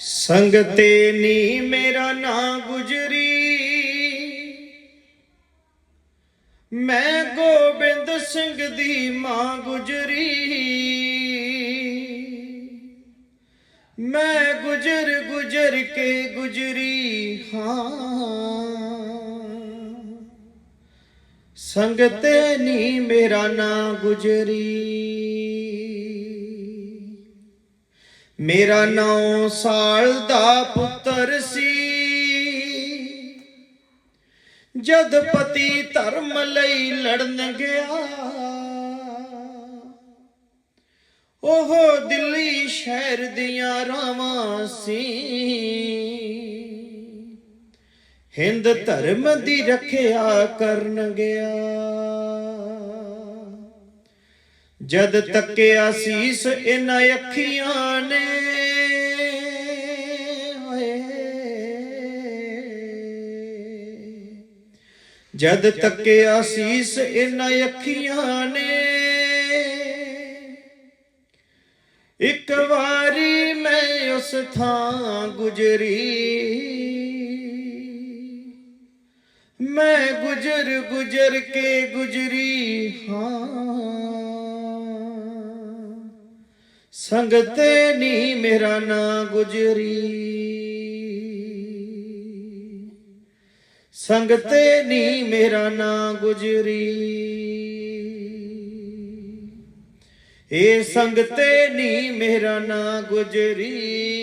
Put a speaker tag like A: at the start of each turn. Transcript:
A: ਸੰਗਤੇ ਨੀ ਮੇਰਾ ਨਾਂ ਗੁਜਰੀ। ਮੈਂ ਗੋਬਿੰਦ ਸਿੰਘ ਦੀ ਮਾਂ ਗੁਜਰੀ। ਮੈਂ ਗੁਜਰ ਗੁਜਰ ਕੇ ਗੁਜਰੀ ਹਾਂ। ਸੰਗਤੇ ਨੀ ਮੇਰਾ ਨਾਂ ਗੁਜਰੀ। ਮੇਰਾ ਨੌ ਸਾਲ ਦਾ ਪੁੱਤਰ ਸੀ। ਜਦ ਪਤੀ ਧਰਮ ਲਈ ਲੜਨ ਗਿਆ, ਉਹ ਦਿੱਲੀ ਸ਼ਹਿਰ ਦੀਆਂ ਰਾਵਾਂ ਸੀ। ਹਿੰਦ ਧਰਮ ਦੀ ਰੱਖਿਆ ਕਰਨ ਗਿਆ। ਜਦ ਤੱਕਿਆ ਸੀਸ ਇਹਨਾਂ ਅੱਖੀਆਂ ਨੇ ਜਦ ਤੱਕਿਆ ਸੀਸ ਇਹਨਾਂ ਅੱਖੀਆਂ ਨੇ, ਇੱਕ ਵਾਰੀ ਮੈਂ ਉਸ ਥਾਂ ਗੁਜਰੀ। ਮੈਂ ਗੁਜਰ ਗੁਜਰ ਕੇ ਗੁਜਰੀ। ਸੰਗਤ ਨੀ ਮੇਰਾ ਨਾ ਗੁਜਰੀ। ਸੰਗਤ ਨੀ ਮੇਰਾ ਨਾਂ ਗੁਜਰੀ। ਏ ਸੰਗਤੇ ਨੀ ਮੇਰਾ ਨਾ ਗੁਜਰੀ।